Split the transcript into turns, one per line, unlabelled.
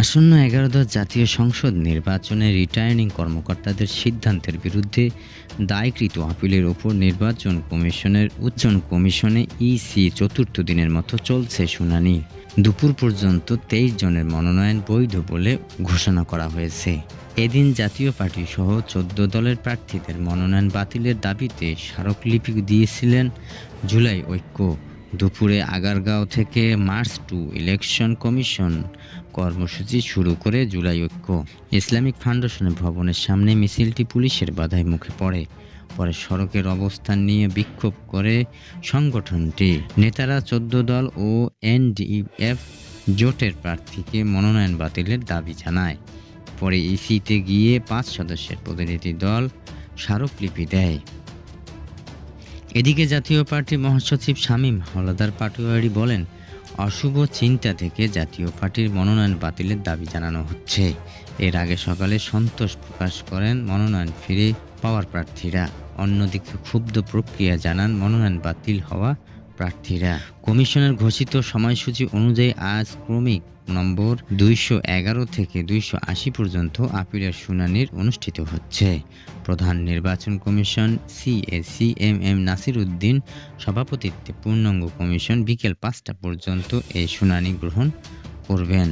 আসন্ন এগারোদশ জাতীয় সংসদ নির্বাচনে রিটার্নিং কর্মকর্তাদের সিদ্ধান্তের বিরুদ্ধে দায়কৃত আপিলের ওপর নির্বাচন কমিশনের উচ্চ কমিশনে ইসি চতুর্থ দিনের মতো চলছে শুনানি। দুপুর পর্যন্ত তেইশ জনের মনোনয়ন বৈধ বলে ঘোষণা করা হয়েছে। এদিন জাতীয় পার্টি সহ চোদ্দ দলের প্রার্থীদের মনোনয়ন বাতিলের দাবিতে স্মারকলিপি দিয়েছিলেন জুলাই ঐক্য। দুপুরে আগারগাঁও থেকে মার্চ টু ইলেকশন কমিশন কর্মসূচি শুরু করে জুলাই ঐক্য। ইসলামিক ফাউন্ডেশনের ভবনের সামনে মিছিলটি পুলিশের বাধায় মুখে পড়ে। পরে সড়কের অবস্থান নিয়ে বিক্ষোভ করে সংগঠনটি। নেতারা চোদ্দ দল ও এনডিএফ জোটের প্রার্থীকে মনোনয়ন বাতিলের দাবি জানায়। পরে ইসিতে গিয়ে পাঁচ সদস্যের প্রতিনিধি দল স্মারকলিপি দেয়। এদিকে জাতীয় পার্টির মহাসচিব শামীম হলাদার পাটোয়ারি বলেন, অশুভ চিন্তা থেকে জাতীয় পার্টির মনোনয়ন বাতিলের দাবি জানানো হচ্ছে। এর আগে সকালে সন্তোষ প্রকাশ করেন মনোনয়ন ফিরে পাওয়ার প্রার্থীরা। অন্যদিকে ক্ষুব্ধ প্রক্রিয়া জানান মনোনয়ন বাতিল হওয়া প্রার্থীরা। কমিশনের ঘোষিত সময়সূচি অনুযায়ী আজ ক্রমিক নম্বর দুইশো এগারো থেকে দুইশো আশি পর্যন্ত আপিলের শুনানির অনুষ্ঠিত হচ্ছে। প্রধান নির্বাচন commission C CEC M M Nasir Uddin, সভাপতিত্বে পূর্ণাঙ্গ কমিশন বিকেল পাঁচটা পর্যন্ত এই শুনানি গ্রহণ করবেন।